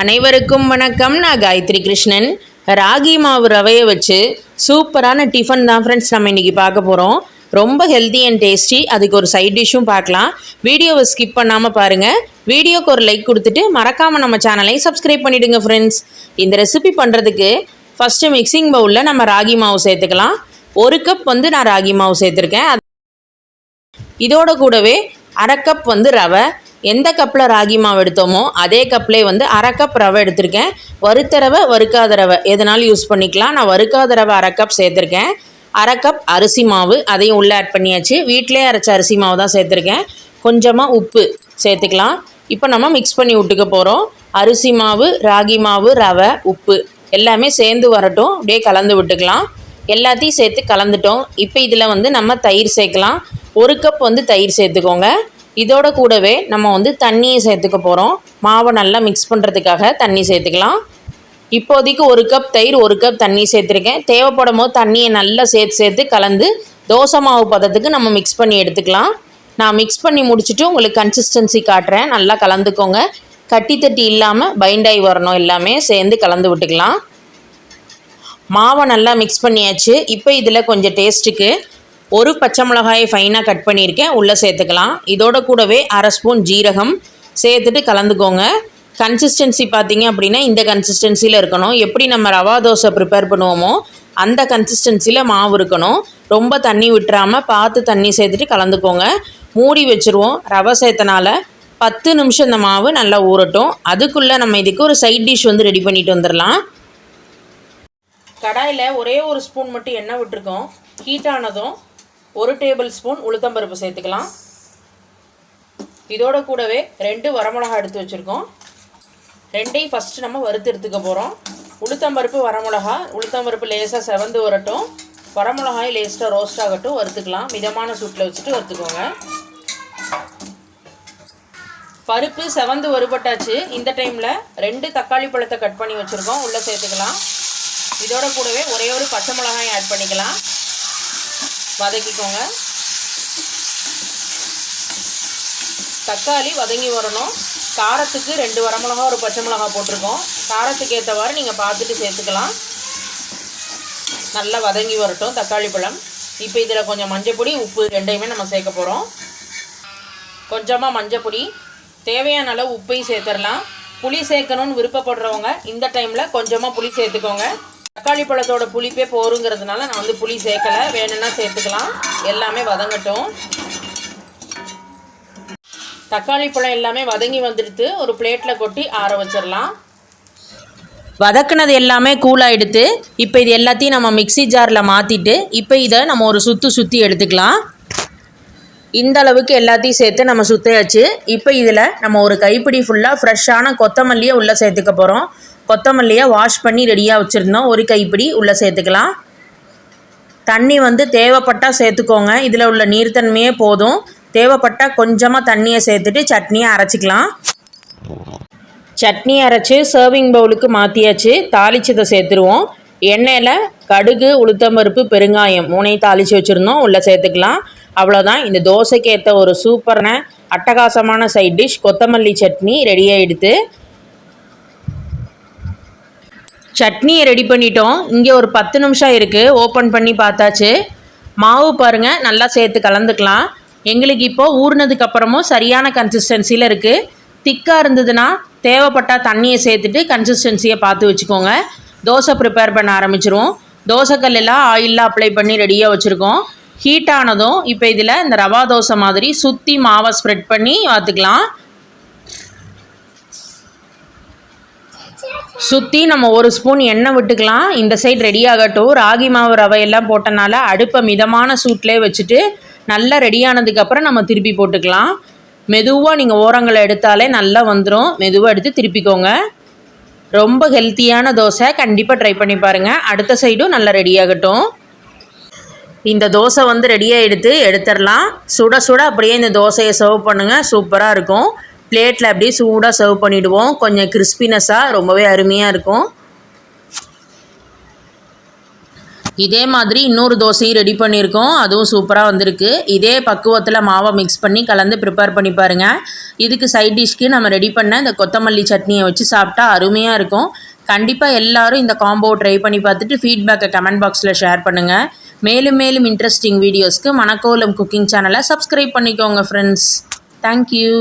அனைவருக்கும் வணக்கம். நான் காயத்ரி கிருஷ்ணன். ராகி மாவு ரவையை வச்சு சூப்பரான டிஃபன் தான் ஃப்ரெண்ட்ஸ் நம்ம இன்றைக்கி பார்க்க போகிறோம் ரொம்ப ஹெல்த்தி அண்ட் டேஸ்டி அதுக்கு ஒரு சைட் டிஷ்ஷும் பார்க்கலாம். வீடியோவை ஸ்கிப் பண்ணாமல் பாருங்கள் வீடியோக்கு ஒரு லைக் கொடுத்துட்டு மறக்காமல் நம்ம சேனலை சப்ஸ்கிரைப் பண்ணிவிடுங்க ஃப்ரெண்ட்ஸ் இந்த ரெசிபி பண்ணுறதுக்கு ஃபஸ்ட்டு மிக்சிங் பவுலில் நம்ம ராகி மாவு சேர்த்துக்கலாம். ஒரு கப் வந்து நான் ராகி மாவு சேர்த்துருக்கேன். அது இதோட கூடவே அரை கப் வந்து ரவை. எந்த கப்பில் ராகி மாவு எடுத்தோமோ அதே கப்லேயே வந்து அரை கப் ரவை எடுத்திருக்கேன். வறுத்த ரவை வறுக்காத ரவை. எதனாலும் யூஸ் பண்ணிக்கலாம். நான் வறுக்காத ரவை அரை கப் சேர்த்துருக்கேன். அரை கப் அரிசி மாவு அதையும் உள்ளே ஆட் பண்ணியாச்சு. வீட்டிலே அரைச்ச அரிசி மாவு தான் சேர்த்துருக்கேன். கொஞ்சமாக உப்பு சேர்த்துக்கலாம். இப்போ நம்ம மிக்ஸ் பண்ணி விட்டுக்க போகிறோம் அரிசி மாவு ராகி மாவு ரவை உப்பு எல்லாமே சேர்ந்து வரட்டும். அப்படியே கலந்து விட்டுக்கலாம். எல்லாத்தையும் சேர்த்து கலந்துட்டோம். இப்போ இதில் வந்து நம்ம தயிர் சேர்க்கலாம். ஒரு கப் வந்து தயிர் சேர்த்துக்கோங்க. இதோட கூடவே நம்ம வந்து தண்ணியை சேர்த்துக்க போகிறோம் மாவை நல்லா மிக்ஸ் பண்ணுறதுக்காக தண்ணி சேர்த்துக்கலாம். இப்போதைக்கு ஒரு கப் தயிர் ஒரு கப் தண்ணி சேர்த்துருக்கேன். தேவைப்படும் போது தண்ணியை நல்லா சேர்த்து சேர்த்து கலந்து தோசை மாவு பதத்துக்கு நம்ம மிக்ஸ் பண்ணி எடுத்துக்கலாம். நான் மிக்ஸ் பண்ணி முடிச்சுட்டு உங்களுக்கு கன்சிஸ்டன்சி காட்டுறேன். நல்லா கலந்துக்கோங்க. கட்டி தட்டி இல்லாமல் பைண்டாகி வரணும். எல்லாமே சேர்ந்து கலந்து விட்டுக்கலாம். மாவை நல்லா மிக்ஸ் பண்ணியாச்சு. இப்போ இதில் கொஞ்சம் டேஸ்ட்டுக்கு ஒரு பச்சை மிளகாயை ஃபைனாக கட் பண்ணியிருக்கேன். உள்ளே சேர்த்துக்கலாம். இதோட கூடவே அரை ஸ்பூன் ஜீரகம் சேர்த்துட்டு கலந்துக்கோங்க. கன்சிஸ்டன்சி பார்த்தீங்க அப்படின்னா இந்த கன்சிஸ்டன்சியில் இருக்கணும். எப்படி நம்ம ரவா தோசை ப்ரிப்பேர் பண்ணுவோமோ அந்த கன்சிஸ்டன்சியில் மாவு இருக்கணும். ரொம்ப தண்ணி விட்டுறாமல் பார்த்து தண்ணி சேர்த்துட்டு கலந்துக்கோங்க. மூடி வச்சுருவோம். ரவை சேர்த்தனால பத்து நிமிஷம் இந்த மாவு நல்லா ஊறட்டும். அதுக்குள்ளே நம்ம இதுக்கு ஒரு சைட் டிஷ் வந்து ரெடி பண்ணிட்டு வந்துடலாம். கடாயில் ஒரே ஒரு ஸ்பூன் மட்டும் எண்ணெய் விட்டுருக்கோம். ஹீட் ஆனதும் ஒரு டேபிள் ஸ்பூன் உளுத்தம்பருப்பு சேர்த்துக்கலாம். இதோட கூடவே ரெண்டு வரமிளகா எடுத்து வச்சுருக்கோம். ரெண்டையும் ஃபஸ்ட்டு நம்ம வறுத்து எடுத்துக்க போகிறோம் உளுத்தம்பருப்பு வரமிளகா உளுத்தம்பருப்பு லேசாக செவந்து வரட்டும். வரமிளகாய் லேஸ்ட்டாக ரோஸ்ட் ஆகட்டும் வறுத்துக்கலாம். மிதமான சூட்டில் வச்சுட்டு வறுத்துக்கோங்க. பருப்பு செவந்து வறுபட்டாச்சு. இந்த டைமில் ரெண்டு தக்காளி பழத்தை கட் பண்ணி வச்சுருக்கோம். உள்ளே சேர்த்துக்கலாம். இதோட கூடவே ஒரே ஒரு பச்சை மிளகாயும் ஆட் பண்ணிக்கலாம். வதக்கிக்கோங்க. தக்காளி வதங்கி வரணும். காரத்துக்கு ரெண்டு வரமிளகா ஒரு பச்சை மிளகா போட்டிருக்கோம். காரத்துக்கு ஏற்றவாறு நீங்கள் பார்த்துட்டு சேர்த்துக்கலாம். நல்லா வதங்கி வரட்டும் தக்காளி பழம். இப்போ இதில் கொஞ்சம் மஞ்சப்பொடி உப்பு ரெண்டையுமே நம்ம சேர்க்க போகிறோம் கொஞ்சமாக மஞ்சப்பொடி தேவையான அளவு உப்பையும் சேர்த்துடலாம். புளி சேர்க்கணும்னு விருப்பப்படுறவங்க இந்த டைமில் கொஞ்சமாக புளி சேர்த்துக்கோங்க. தக்காளி பழத்தோட புளிப்பே போருங்கிறதுனால நான் வந்து புளி சேர்க்கலை. வேணும்னா சேர்த்துக்கலாம். எல்லாமே வதங்கட்டும். தக்காளி பழம் எல்லாமே வதங்கி வந்துடுத்து. ஒரு பிளேட்டில் கொட்டி ஆற வச்சிடலாம். வதக்குனது எல்லாமே கூலாகிடுத்து இப்போ இது எல்லாத்தையும் நம்ம மிக்ஸி ஜாரில் மாற்றிட்டு இப்போ இதை நம்ம ஒரு சுற்று சுற்றி எடுத்துக்கலாம். இந்த அளவுக்கு எல்லாத்தையும் சேர்த்து நம்ம சுற்றியாச்சு இப்போ இதில் நம்ம ஒரு கைப்பிடி ஃபுல்லாக ஃப்ரெஷ்ஷான கொத்தமல்லியை உள்ளே சேர்த்துக்க போகிறோம் கொத்தமல்லியை வாஷ் பண்ணி ரெடியாக வச்சுருந்தோம். ஒரு கைப்பிடி உள்ளே சேர்த்துக்கலாம். தண்ணி வந்து தேவைப்பட்டால் சேர்த்துக்கோங்க. இதில் உள்ள நீர்த்தன்மையே போதும். தேவைப்பட்டால் கொஞ்சமாக தண்ணியை சேர்த்துட்டு சட்னியை அரைச்சிக்கலாம். சட்னி அரைச்சி சர்விங் பவுலுக்கு மாற்றியாச்சு தாளிச்சதை சேர்த்துருவோம். எண்ணெயில் கடுகு உளுத்தம்பருப்பு பெருங்காயம் மூணையும் தாளித்து வச்சுருந்தோம். உள்ளே சேர்த்துக்கலாம். அவ்வளோதான் இந்த தோசைக்கு ஏற்ற ஒரு சூப்பரான அட்டகாசமான சைட் டிஷ் கொத்தமல்லி சட்னி ரெடியாகிடுது சட்னியை ரெடி பண்ணிட்டோம். இங்கே ஒரு பத்து நிமிஷம் இருக்குது ஓப்பன் பண்ணி பார்த்தாச்சு. மாவு பாருங்கள் நல்லா சேர்த்து கலந்துக்கலாம். எங்களுக்கு இப்போது ஊறினதுக்கப்புறமும் சரியான கன்சிஸ்டன்சியில் இருக்குது திக்காக இருந்ததுன்னா தேவைப்பட்டால் தண்ணியை சேர்த்துட்டு கன்சிஸ்டன்சியை பார்த்து வச்சுக்கோங்க. தோசை ப்ரிப்பேர் பண்ண ஆரம்பிச்சிருவோம். தோசைக்கல்லாம் ஆயிலெலாம் அப்ளை பண்ணி ரெடியாக வச்சுருக்கோம். ஹீட் ஆனதும் இப்போ இதில் இந்த ரவா தோசை மாதிரி சுற்றி மாவை ஸ்ப்ரெட் பண்ணி பார்த்துக்கலாம். சுற்றி நம்ம ஒரு ஸ்பூன் எண்ணெய் விட்டுக்கலாம். இந்த சைடு ரெடி ஆகட்டும். ராகி மாவு ரவையெல்லாம் போட்டனால அடுப்பை மிதமான சூட்லேயே வச்சுட்டு நல்லா ரெடியானதுக்கப்புறம் நம்ம திருப்பி போட்டுக்கலாம். மெதுவாக நீங்கள் ஓரங்களை எடுத்தாலே நல்லா வந்துடும் மெதுவாக எடுத்து திருப்பிக்கோங்க. ரொம்ப ஹெல்த்தியான தோசை. கண்டிப்பாக ட்ரை பண்ணி பாருங்கள் அடுத்த சைடும் நல்லா ரெடி ஆகட்டும். இந்த தோசை வந்து ரெடியாக எடுத்து எடுத்துடலாம். சுட சுட அப்படியே இந்த தோசையை சர்வ் பண்ணுங்கள் சூப்பராக இருக்கும். பிளேட்டில் அப்படியே சூடாக சர்வ் பண்ணிவிடுவோம் கொஞ்சம் கிறிஸ்பினஸ்ஸாக ரொம்பவே அருமையாக இருக்கும். இதே மாதிரி இன்னொரு தோசையும் ரெடி பண்ணியிருக்கோம். அதுவும் சூப்பராக வந்திருக்கு. இதே பக்குவத்தில் மாவை மிக்ஸ் பண்ணி கலந்து ப்ரிப்பேர் பண்ணி பாருங்கள் இதுக்கு சைட் டிஷ்க்கு நம்ம ரெடி பண்ண இந்த கொத்தமல்லி சட்னியை வச்சு சாப்பிட்டா அருமையாக இருக்கும். கண்டிப்பாக எல்லாரும் இந்த காம்போ ட்ரை பண்ணி பார்த்துட்டு ஃபீட்பேக்கை கமெண்ட் பாக்ஸில் ஷேர் பண்ணுங்கள் மேலும் மேலும் இன்ட்ரெஸ்டிங் வீடியோஸ்க்கு மணக்கோலம் குக்கிங் சேனலை சப்ஸ்கிரைப் பண்ணிக்கோங்க ஃப்ரெண்ட்ஸ் தேங்க்யூ